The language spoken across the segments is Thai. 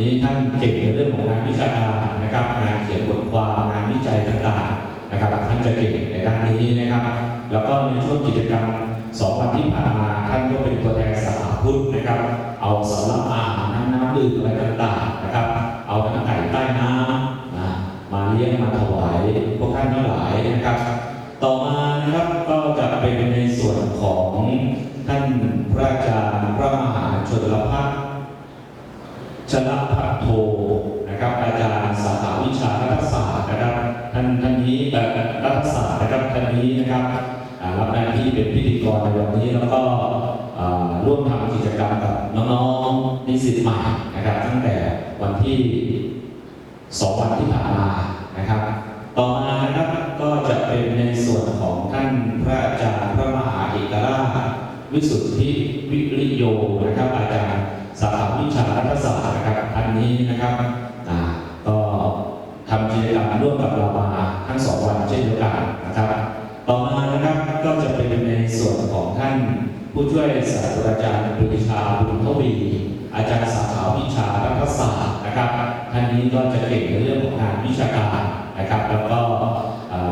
นี้ท่านเก่งในเรื่องของงานวิชาการนะครับ งานเขียนบทความงานวิจัยต่างๆนะครับท่านจะเก่งในด้านนี้นะครับ แล้วก็ในช่วงกิจกรรมสองวันที่ผ่านมาท่านก็เป็นตัวแทนสาขาพุทธนะครับ เอาสำรับอาหารน้ำน้ำดื่มอะไรต่างๆนะครับ เอาทั้งไก่ใต้น้ำนะมาเลี้ยงมาถวายพวกท่านทั้งหลายนะครับ นี้นะครับรับหน้าที่เป็นพิธีกรในวันนี้แล้วก็ร่วมทำกิจกรรมกับน้องๆนิสิตใหม่นะครับตั้งแต่วันที่สองวันที่ผ่านมานะครับ ต่อมานะครับก็จะเป็นในส่วนของท่านพระอาจารย์พระมหาเอกราชวิสุทธิวิริโยนะครับอาจารย์สาขาวิชารัฐศาสตร์นะครับท่านนี้นะครับก็ทำกิจกรรมร่วมกับเรามาทั้งสองวันเช่นเดียวกันนะครับ ต่อมานะครับก็จะเป็นในส่วนของท่านผู้ช่วยศาสตราจารย์ปรีชาบุญทวี อาจารย์สาขาวิชารัฐศาสตร์นะครับท่านนี้ก็จะเก่งในเรื่องของงานวิชาการนะครับ แล้วก็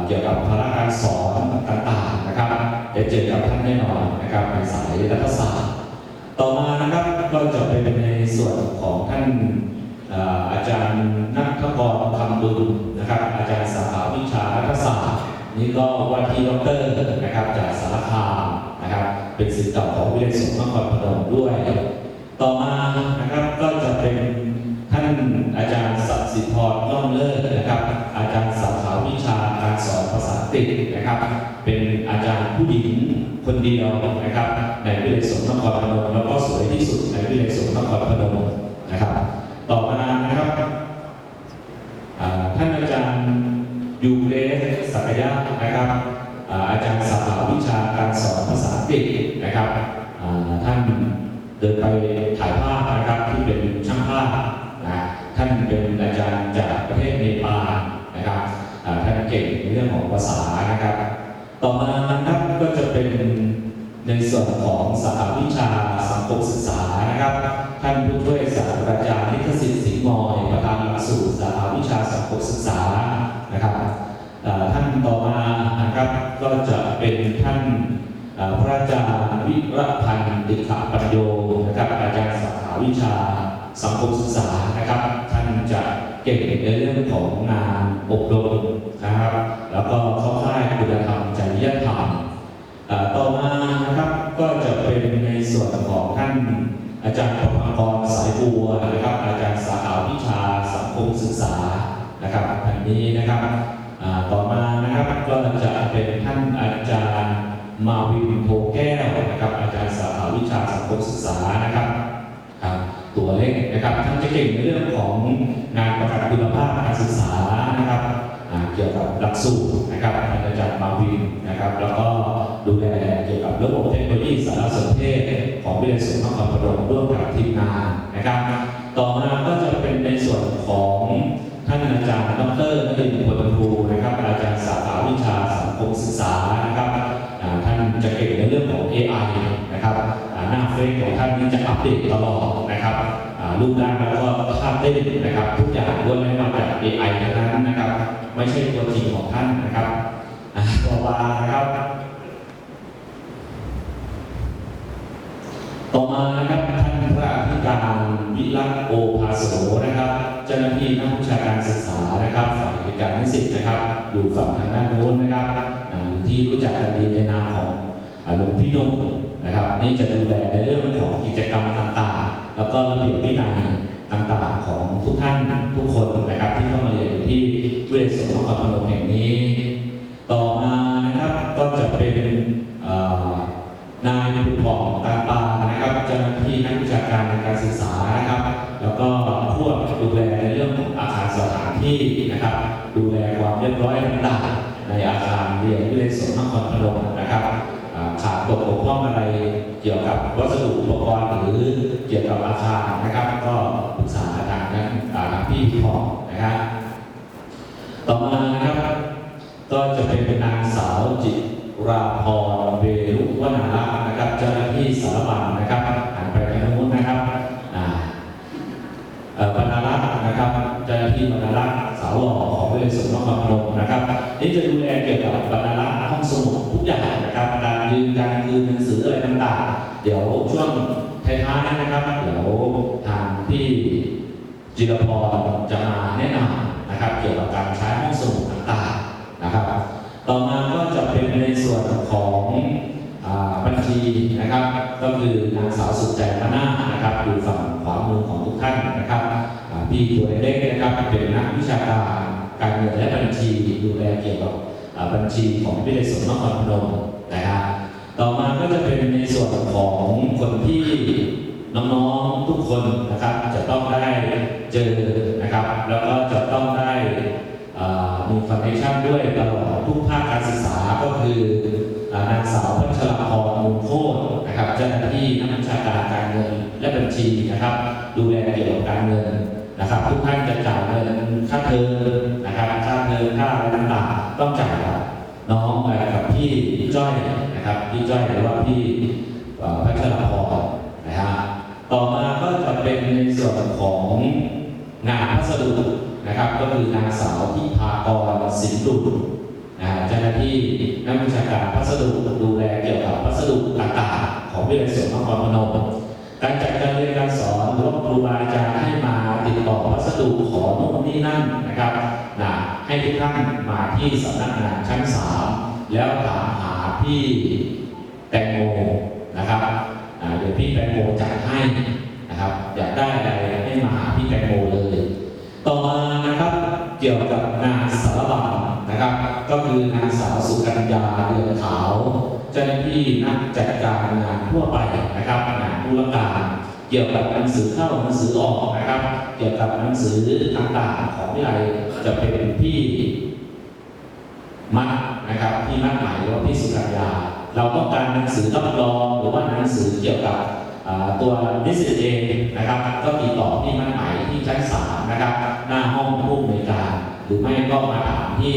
เกี่ยวกับภาระการสอนต่างๆนะครับเดี๋ยวเจอกับท่านแน่นอนนะครับในสายรัฐศาสตร์ต่อมานะครับก็จะเป็นในส่วนของท่านอาจารย์นัทกรคำบุญนะครับอาจารย์สาขาวิชารัฐศาสตร์ นี่ก็ว่าที่ด็อกเตอร์นะครับจากสารคามนะครับ เป็นศิษย์เก่าของวิทยาลัยสงฆ์นครพนมด้วย ต่อมานะครับก็จะเป็นท่านอาจารย์สัตสิทธรล่องเลิศนะครับ อาจารย์สาขาวิชาการสอนภาษาอังกนะครับ เป็นอาจารย์ผู้หญิงคนเดียวนะครับ ในวิทยาลัยสงฆ์นครพนมแล้วก็สวยที่สุดในวิทยาลัยสงฆ์นครพนมนะครับ นะครับอาจารย์สาขาวิชาการสอนภาษาอังกฤษนะครับท่านเดินไปถ่ายภาพนะครับที่เป็นช่างภาพนะท่านเป็นอาจารย์จากประเทศเนปาลนะครับท่านเก่งในเรื่องของภาษานะครับ ต่อมานะครับก็จะเป็นในส่วนของสาขาวิชาสังคมศึกษานะครับ ท่านผู้ช่วยศาสตราจารย์นิทสิทธิ์สิงห์มอยประธานหลักสูตรสาขาวิชาสังคมศึกษานะครับท่านต่อมา ก็จะเป็นท่านพระอาจารย์วิรพันธ์ดิขปัญโยนะครับอาจารย์สาขาวิชาสังคมศึกษานะครับ ท่านจะเก่งในเรื่องของงานอบรมนะครับ แล้วก็เข้าค่ายคุณธรรมจริยธรรมต่อมานะครับก็จะเป็นในส่วนของท่านอาจารย์ประภากรสายบัวนะครับ อาจารย์สาขาวิชาสังคมศึกษานะครับท่านนี้นะครับ ต่อมานะครับก็จะเป็นท่านอาจารย์มาวินโพแก้วนะครับ อาจารย์สาขาวิชาสังคมศึกษานะครับครับตัวเล็กนะครับท่านจะเก่งในเรื่องของงานประกันคุณภาพการศึกษานะครับเกี่ยวกับหลักสูตรนะครับท่านอาจารย์มาวินนะครับ แล้วก็ดูแลเกี่ยวกับระบบเทคโนโลยีสารสนเทศของวิทยาลัยสงฆ์นครพนมร่วมกับทีมงานนะครับ ต่อมาก็จะเป็นในส่วนของท่านอาจารย์ดรนรินทร์พล หน้าเฟซของท่านนี่จะอัปเดตตลอดนะครับรูปร่างแล้วก็ท่าเต้นนะครับ ทุกอย่างล้วนแล้วมาจาก AI ทั้งนั้นนะครับ ไม่ใช่ตัวจริงของท่านนะครับต่อมานะครับ ต่อมานะครับท่านพระอธิการวิรัตโอภาโสนะครับ เจ้าหน้าที่นักวิชาการศึกษานะครับฝ่ายการนิสิตนะครับ อยู่ฝั่งทางด้านโน้นนะครับที่รู้จักกันดีในนามของหลวงพี่นง นะครับนี่จะดูแลในเรื่องของกิจกรรมต่างๆ แล้วก็ระเบียบวินัยต่างๆของทุกท่านทุกคนนะครับ ที่เข้ามาเรียนอยู่ที่วิทยาลัยสงฆ์นครพนมแห่งนี้ ต่อมานะครับก็จะเป็นนายบุญบอกตาปานะครับเจ้าหน้าที่นักวิชาการในการศึกษานะครับ แล้วก็พวกดูแลในเรื่องของอาคารสถานที่นะครับ ดูแลความเรียบร้อยต่างๆในอาคารเรียนวิทยาลัยสงฆ์นครพนมนะครับ ขาดตกบกพร่องอะไร เกี่ยวกับวัสดุอุปกรณ์หรือเกี่ยวกับอาคารนะครับ ก็ปรึกษาทางนั้นอ่าทางพี่พี่พอนะครับ ต่อมานะครับ ก็จะเป็นนางสาวจิราพรเวรุวนาระนะครับ เจ้าหน้าที่สารบัญนะครับหันไปทางนู้นนะครับอ่า เอ่อบรรณารักษ์นะครับ เจ้าหน้าที่บรรณารักษ์สาวหล่อของวิทยาลัยสงฆ์นครพนมนะครับนี่จะดูแลเกี่ยวกับบรรณารักษ์ห้องสมุดทุกอย่างนะครับการยืนการคืนหนังสืออะไรต่างๆ เดี๋ยวช่วงท้ายๆนะครับเดี๋ยวทางพี่จิรพรจะมาแนะนำนะครับ เกี่ยวกับการใช้ห้องสมุดต่างๆนะครับ ต่อมาก็จะเป็นในส่วนของบัญชีนะครับ ก็คือนางสาวสุดใจพนานะครับอยู่ฝั่งขวามือของทุกท่านนะครับ อ่าพี่ตัวเล็กนะครับเป็นนักวิชาการการเงินและบัญชีดูแลเกี่ยวกับบัญชีของวิทยาลัยสงฆ์นครพนมนะครับต่อมาก็จะเป็นในส่วนของคนที่น้องๆทุกคนนะครับจะต้องได้เจอนะครับ แล้วก็จะต้องได้มีคอนเนคชั่นด้วยตลอดทุกภาคการศึกษาก็คือนางสาวพัชรพรมูลโคตรนะครับเจ้าหน้าที่นักวิชาการการเงินและบัญชีนะครับ ดูแลเกี่ยวกับการเงิน นะครับทุกท่านจะจ่ายเงินค่าเทอมนะครับค่าเทอมค่าอะไรต่างๆต้องจ่ายครับน้องมากับพี่จ้อยนะครับพี่จ้อยหรือว่าพี่พัชรพรนะฮะต่อมาก็จะเป็นในส่วนของงานพัสดุนะครับ ก็คือนางสาวที่พากรสินดุลนะเจ้าหน้าที่นักวิชาการพัสดุดูแลเกี่ยวกับพัสดุต่างๆของวิทยาลัยสงฆ์นครพนมการจัดการเรียนการสอนหรือว่าครูบาอาจารย์ ดุขอโน่นนี่นั่นนะครับนะให้ทุกท่านมาที่สำนักงานชั้นสามแล้วถามหาพี่แตงโมนะครับเดี๋ยวพี่แตงโมจัดให้นะครับ อยากได้อะไรให้มาหาพี่แตงโมเลย ต่อมานะครับเกี่ยวกับงานสารบัญนะครับ ก็คือนางสาวสุกัญญาเดือนขาว เจ้าหน้าที่นักจัดการงานทั่วไปนะครับงานธุรการ กี่ยวกับหนังสือเข้าหนังสือออกนะครับ เกี่ยวกับหนังสือต่างๆของวิทยาลัยจะเป็นพี่มัดนะครับพี่มัดหมายหรือว่าพี่สุกัญญาเราต้องการหนังสือรับรองหรือว่าหนังสือเกี่ยวกับตัวนิสิตเองนะครับ ก็ติดต่อพี่มัดหมายที่ชั้นสามนะครับ หน้าห้องผู้อำนวยการ หรือไม่ก็มาถามที่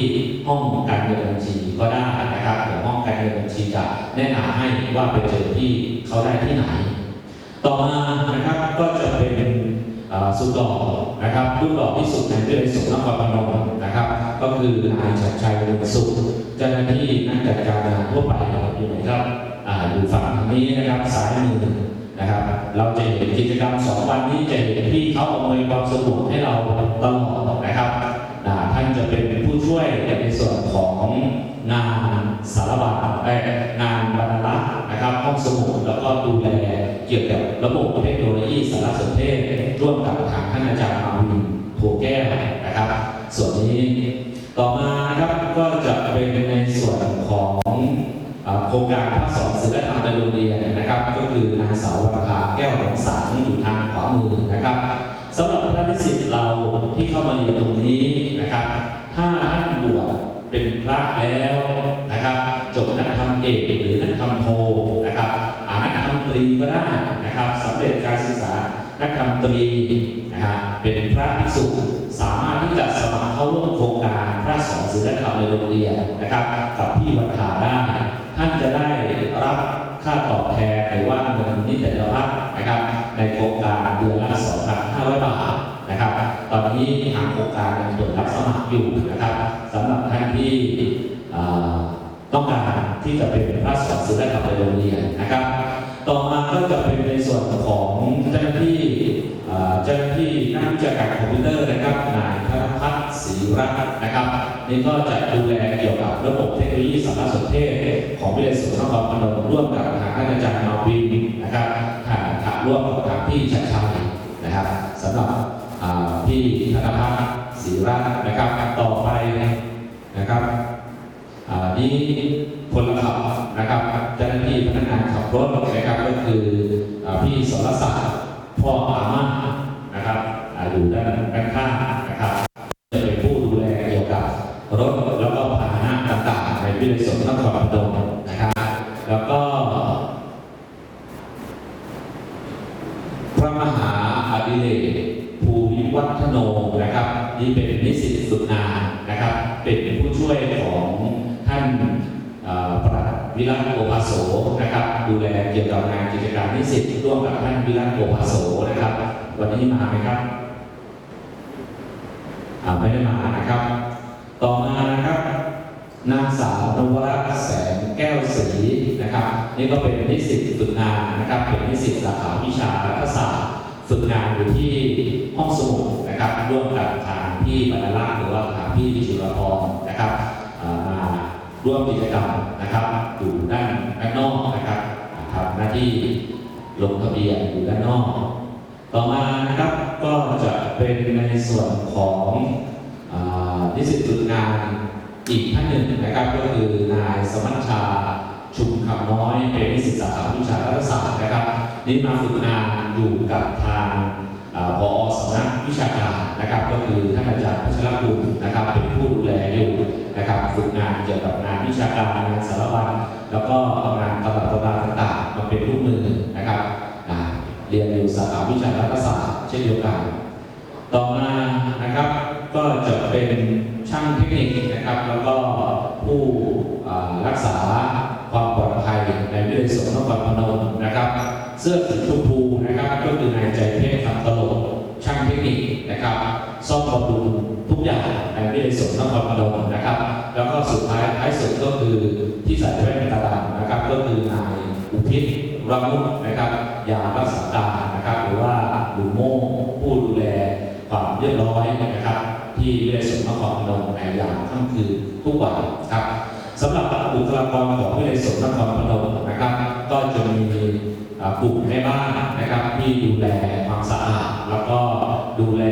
ห้องการเงินบัญชีก็ได้นะครับเดี๋ยวห้องการเงินบัญชีจะแนะนำให้ว่าไปเจอที่เขาได้ที่ไหน ต่อมานะครับก็จะเป็นสุดหล่อนะครับรูปหล่อที่สุดในวิทยาลัยสงฆ์นครพนมนะครับ ก็คือนายชัดชัยเรืองสุขเจ้าหน้าที่นักจัดการงานทั่วไปอยู่ไหนครับอยู่ฝั่งนี้นะครับซ้ายมือนะครับ เราจะเห็นกิจกรรมสองวันนี้จะเห็นที่เขาอำนวยความสะดวกให้เราตลอดนะครับท่านจะเป็นผู้ช่วยในส่วนของงานสารบัญเอ่องานบรรณารักษ์นะครับห้องสมุดแล้วก็ดูแลเกี่ยวกับ ระบบเทคโนโลยีสารสนเทศร่วมกับทางท่านอาจารย์มาวินโพแก้วนะครับ ส่วนนี้ต่อมานะครับก็จะเป็นในส่วนของโครงการภาคสอนศิลธรรมในโรงเรียนนะครับ ก็คือนางสาววรรณภาแก้วหงสารอยู่ทางขวามือนะครับสำหรับท่านนิสิตเราที่เข้ามาเรียนตรงนี้นะครับ ถ้าท่านบวชเป็นพระแล้ว นักธรรมตรีนะฮะเป็นพระภิกษุสามารถที่จะสมัครเข้าร่วมโครงการพระสอนศิลธรรมในโรงเรียนนะครับ กับพี่วัฒนาได้ท่านจะได้รับค่าตอบแทนหรือว่าเงินนิติรัฐนะครับ ในโครงการเดือนละ2,500บาทนะครับ ตอนนี้ทางโครงการยังเปิดรับสมัครอยู่นะครับสำหรับท่านที่ต้องการที่จะเป็นพระสอนศิลธรรมในโรงเรียนนะครับ ต่อมาก็จะเป็นในส่วนของ นักวิชาการคอมพิวเตอร์นะครับนายธนพัฒน์ศรีรัตน์นะครับนี่ก็จะดูแลเกี่ยวกับระบบเทคโนโลยีสารสนเทศ ของวิทยาลัยสงฆ์นครพนมร่วมกับทางอาจารย์มาวินนะครับทางทางร่วมกับทางพี่ชัดชัยนะครับสำหรับพี่ธนพัฒน์ศรีรัตน์นะครับต่อไปนะครับนี่พลขับนะครับเจ้าหน้าที่พนักงานขับรถนะครับก็คือพี่สรศักดิ์พ่ออาม่านะครับ อยู่ด้านด้านข้างนะครับจะเป็นผู้ดูแลเกี่ยวกับรถแล้วก็พาหนะต่างๆในวิทยาลัยสงฆ์นครพนมนะครับ แล้วก็ พระมหาอดิเรกภูวิวัฒโนนะครับนี่เป็นนิสิตฝึกงานนะครับ เป็นผู้ช่วยของท่านเอ่อปลัดวิรัตโอภาโสนะครับ ดูแลเกี่ยวกับงานกิจการนิสิตร่วมกับท่านวิรัตโอภาโสนะครับ วันนี้มาไหมครับ ไม่ได้มานะครับ ต่อมานะครับนางสาวนวรัตน์แสงแก้วศรีนะครับนี่ก็เป็นนิสิตฝึกงานนะครับ เป็นนิสิตสาขาวิชารัฐศาสตร์ฝึกงานอยู่ที่ห้องสมุดนะครับร่วมกับทางพี่บรรลักษ์หรือว่าทางพี่วิจุลพรนะครับมาร่วมกิจกรรมนะครับอยู่ด้านด้านนอกนะครับทำหน้าที่ลงทะเบียนอยู่ด้านนอก ต่อมานะครับก็จะเป็นในส่วนของอ่านิสิตฝึกงานอีกท่านหนึ่งนะครับ ก็คือนายสมัชชาชุมคำน้อยเป็นนิสิตสาขาวิชารัฐศาสตร์นะครับ นี่มาฝึกงานอยู่กับทางอ่าผอสำนักวิชาการนะครับ ก็คือท่านอาจารย์พัชรกุลนะครับ เป็นผู้ดูแลอยู่นะครับฝึกงานเกี่ยวกับงานวิชาการงานสารวัตรแล้วก็งานตำรับตำราต่างๆมาเป็นลูกมือ เรียนอยู่สาขาวิชารัฐศาสตร์เช่นเดียวกัน ต่อมานะครับก็จะเป็นช่างเทคนิคนะครับ แล้วก็ผู้รักษาความปลอดภัยในวิทยาลัยสงฆ์นครพนมนะครับ เสื้อสีชมพูนะครับก็คือนายใจเทพคำตลกช่างเทคนิคนะครับซ่อมบำรุงทุกอย่างในวิทยาลัยสงฆ์นครพนมนะครับ แล้วก็สุดท้ายท้ายสุดก็คือ ระมุนะครับ ยารักษาการนะครับ หรือว่าลุงโม่ผู้ดูแลความเรียบร้อยนะครับ ที่วิทยาลัยสงฆ์นครพนมในยามค่ำคืนทุกวันครับสำหรับบุคลากรของวิทยาลัยสงฆ์นครพนมนะครับ ก็จะมีกลุ่มแม่บ้านนะครับ ที่ดูแลความสะอาดแล้วก็ดูแล